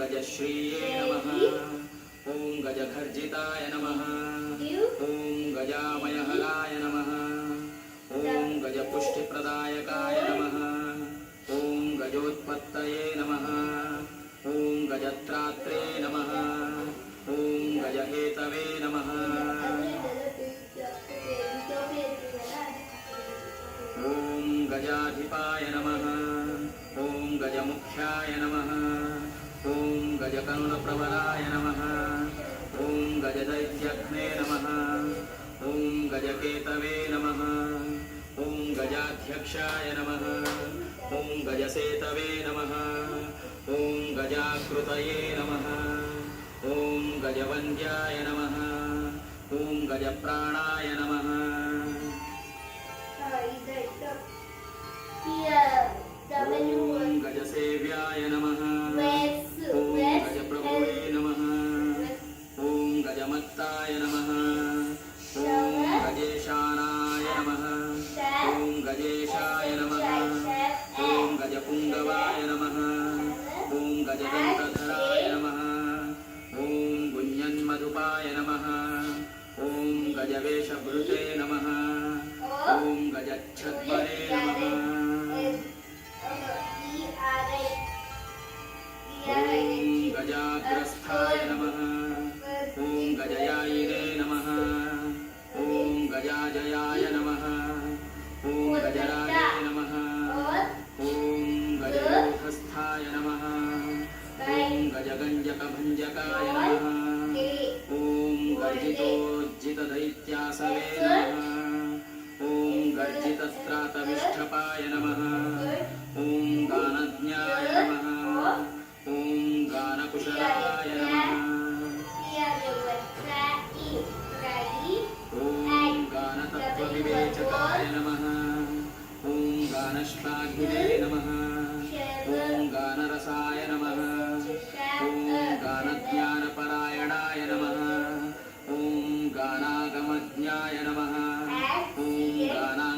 गजश्रीये नमः। ॐ गजघर्जिताय नमः। ॐ गजामयहराय नमः। ॐ गजपुष्टिप्रदायकाय नमः। ॐ गजोत्पत्तये नमः। ॐ गजत्रात्रे नमः। ॐ गजहेतवे नमः। ॐ गजाधिपाय नमः। ॐ गजमुख्याय नमः। गजकरुणप्रवराय नमः। ॐ गजदैत्यग्ने नमः। ॐ गजकेतवे नमः। ॐ गजाध्यक्षाय नमः। ॐ गजसेतवे नमः। ॐ गजाकृतये नमः। ॐ गजवन्द्याय नमः। ॐ गजप्राणाय नमः गजदन्तधराय नमः। ॐ गुञ्जन्मधुपाय नमः। ॐ गजवेशभृते नमः। ॐ गजच्छद्वरे नमः। ॐ गजाग्रस्थाय नमः। ॐ गजयायिने गजगञ्जकभञ्जकाय नमः। ॐ गर्जितोज्जितदैत्यासवे नमः। ॐ गर्जितस्त्रातविष्ठपाय नमः। ॐ गानज्ञाय नमः। ॐ गानकुशलाय नमः। ॐ गानतत्त्वविवेचकाय नमः। ॐ गानश्लाघिने 嘟啦